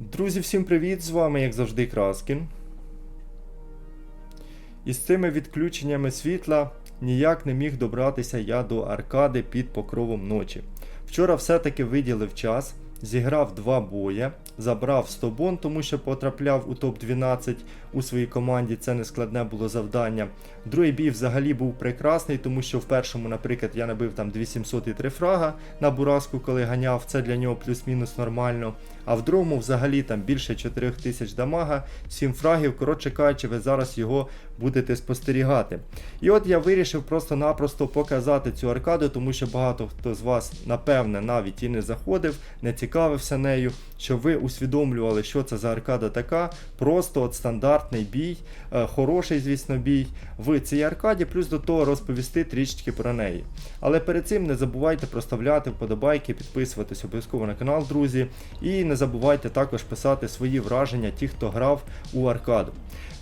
Друзі, всім привіт! З вами, як завжди, Краскін. І з цими відключеннями світла ніяк не міг добратися я до аркади під покровом ночі. Вчора все-таки виділив час, зіграв два бої, забрав 100 бон, тому що потрапляв у топ-12 у своїй команді. Це не складне було завдання. Другий бій взагалі був прекрасний, тому що в першому, наприклад, я набив там 2700 і 3 фрага на бураску, коли ганяв. Це для нього плюс-мінус нормально. А в другому взагалі там більше 4000 дамага, 7 фрагів. Коротше кажучи, ви зараз його будете спостерігати. І от я вирішив просто-напросто показати цю аркаду, тому що багато хто з вас, напевне, навіть і не заходив, не цікавився нею, щоб ви усвідомлювали, що це за аркада така. Просто от стандартний бій, е, хороший, звісно, бій в цій аркаді, плюс до того розповісти трішечки про неї. Але перед цим не забувайте проставляти вподобайки, підписуватись обов'язково на канал, друзі. І не забувайте також писати свої враження, ті, хто грав у аркаду.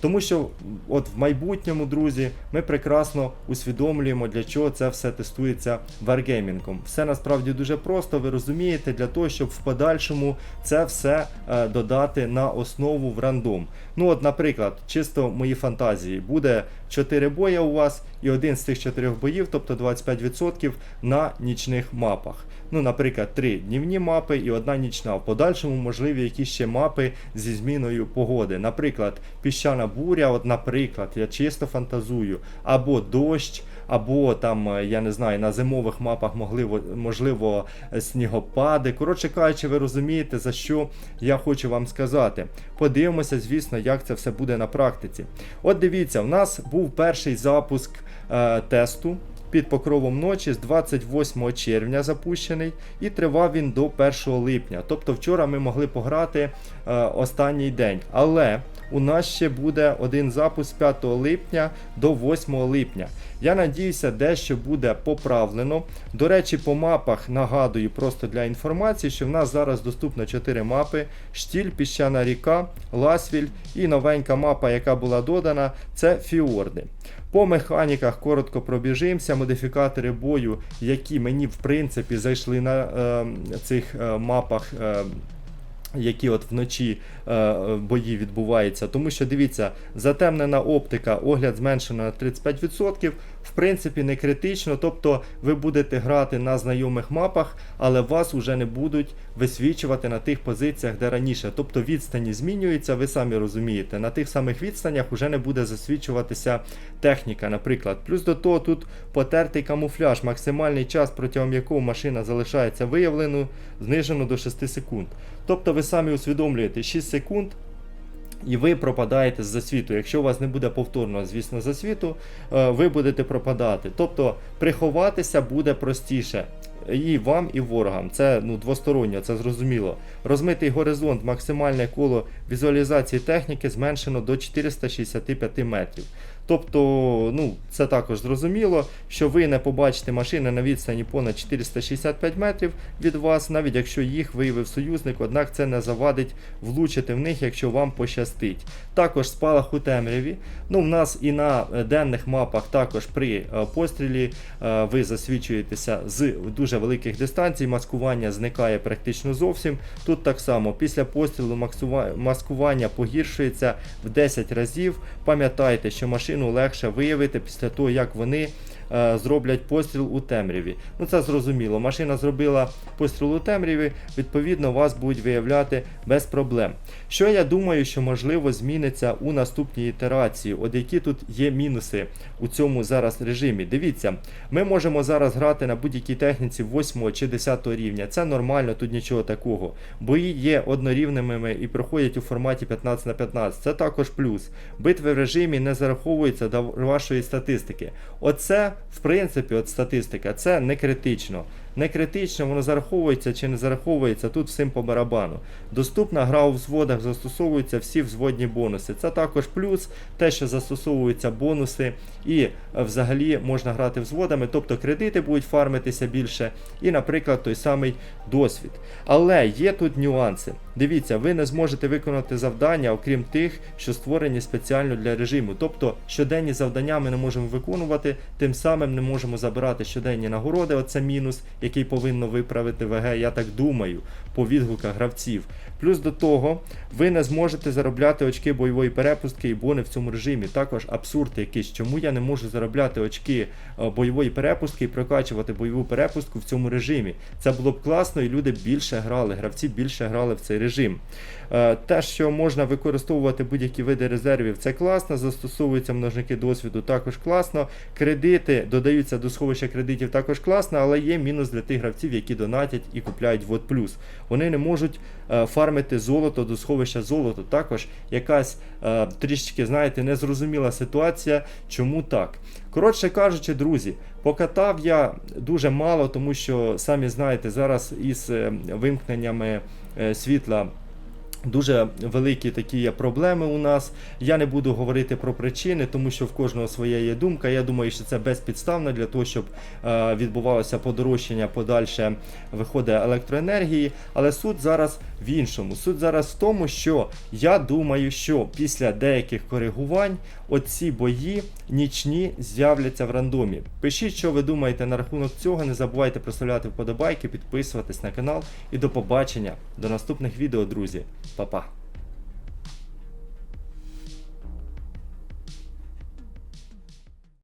Тому що от в майбутньому, друзі, ми прекрасно усвідомлюємо, для чого це все тестується варгеймінгом. Все насправді дуже просто, ви розумієте, для того, щоб в подальшому це все е, додати на основу в рандом. Ну, от, наприклад, чисто мої фантазії, буде 4 боя у вас, і один з цих 4 боїв, тобто 25% на нічних мапах. Ну, наприклад, 3 днівні мапи і одна нічна. В подальшому можливі якісь ще мапи зі зміною погоди. Наприклад, піщана буря, от, наприклад, я чисто фантазую, або дощ, або там, е, я не знаю, на зимових мапах могливо, можливо е, снігопади. Коротше кажучи, ви розумієте, за що я хочу вам сказати. Подивимося, звісно, як це все буде на практиці. От дивіться, в нас був перший запуск е, тесту під покровом ночі з 28 червня запущений, і тривав він до 1 липня. Тобто вчора ми могли пограти е, останній день. Але у нас ще буде один запуск з 5 липня до 8 липня. Я надіюся, дещо буде поправлено. До речі, по мапах нагадую просто для інформації, що в нас зараз доступно 4 мапи: Штіль, Піщана ріка, Ласвіль і новенька мапа, яка була додана, це Фіорди. По механіках коротко пробіжимося. Модифікатори бою, які мені в принципі зайшли на е, цих е, мапах. Е, які от вночі е, бої відбуваються. Тому що дивіться, затемнена оптика, огляд зменшено на 35%, в принципі, не критично. Тобто ви будете грати на знайомих мапах, але вас вже не будуть висвічувати на тих позиціях, де раніше. Тобто відстані змінюються, ви самі розумієте. На тих самих відстанях вже не буде засвічуватися техніка, наприклад. Плюс до того тут потертий камуфляж, максимальний час, протягом якого машина залишається виявленою, знижено до 6 секунд. Тобто ви самі усвідомлюєте 6 секунд. І ви пропадаєте з засвіту. Якщо у вас не буде повторного, звісно, засвіту, е, ви будете пропадати. Тобто приховатися буде простіше. І вам, і ворогам. Це ну, двосторонньо, це зрозуміло. Розмитий горизонт, максимальне коло візуалізації техніки зменшено до 465 метрів. Тобто, ну, це також зрозуміло, що ви не побачите машини на відстані понад 465 метрів від вас, навіть якщо їх виявив союзник, однак це не завадить влучити в них, якщо вам пощастить. Також спалах у темряві. Ну, в нас і на денних мапах також при е, пострілі е, ви засвічуєтеся з дуже великих дистанцій, маскування зникає практично зовсім. Тут так само, після пострілу маскування погіршується в 10 разів. Пам'ятайте, що машину легше виявити після того, як вони зроблять постріл у темряві. Ну це зрозуміло. Машина зробила постріл у темряві, відповідно, вас будуть виявляти без проблем. Що я думаю, що можливо зміниться у наступній ітерації? От які тут є мінуси у цьому зараз режимі? Дивіться, ми можемо зараз грати на будь-якій техніці 8 чи 10 рівня. Це нормально, тут нічого такого. Бої є однорівними і проходять у форматі 15 на 15. Це також плюс. Битви в режимі не зараховуються до вашої статистики. Оце, в принципі, от статистика, це не критично. Не критично, воно зараховується чи не зараховується, тут всім по барабану. Доступна гра у взводах, застосовуються всі взводні бонуси. Це також плюс, те, що застосовуються бонуси, і е, взагалі можна грати взводами, тобто кредити будуть фармитися більше, і, наприклад, той самий досвід. Але є тут нюанси. Дивіться, ви не зможете виконати завдання, окрім тих, що створені спеціально для режиму. Тобто щоденні завдання ми не можемо виконувати, тим самим не можемо забирати щоденні нагороди, оце мінус, який повинно виправити ВГ, я так думаю, по відгуках гравців. Плюс до того, ви не зможете заробляти очки бойової перепустки і бони в цьому режимі. Також абсурд якийсь, чому я не можу заробляти очки е, бойової перепустки і прокачувати бойову перепустку в цьому режимі. Це було б класно, і люди більше грали, гравці більше грали в цей режим. Е, Те, що можна використовувати будь-які види резервів, це класно. Застосовуються множники досвіду, також класно. Кредити додаються до сховища кредитів, також класно, але є мінус для тих гравців, які донатять і купляють вод Плюс. Вони не можуть е, фармити золото до сховища золота. Також якась е, трішечки, знаєте, незрозуміла ситуація. Чому так? Коротше кажучи, друзі, покатав я дуже мало, тому що самі знаєте, зараз із е, вимкненнями світла. Дуже великі такі є проблеми у нас. Я не буду говорити про причини, тому що в кожного своя є думка. Я думаю, що це безпідставно для того, щоб е, відбувалося подорожчання подальше виходить електроенергії. Але суть зараз в іншому. Суть зараз в тому, що я думаю, що після деяких коригувань оці бої нічні з'являться в рандомі. Пишіть, що ви думаєте на рахунок цього. Не забувайте проставляти вподобайки, підписуватись на канал. І до побачення до наступних відео, друзі. Pa, pa.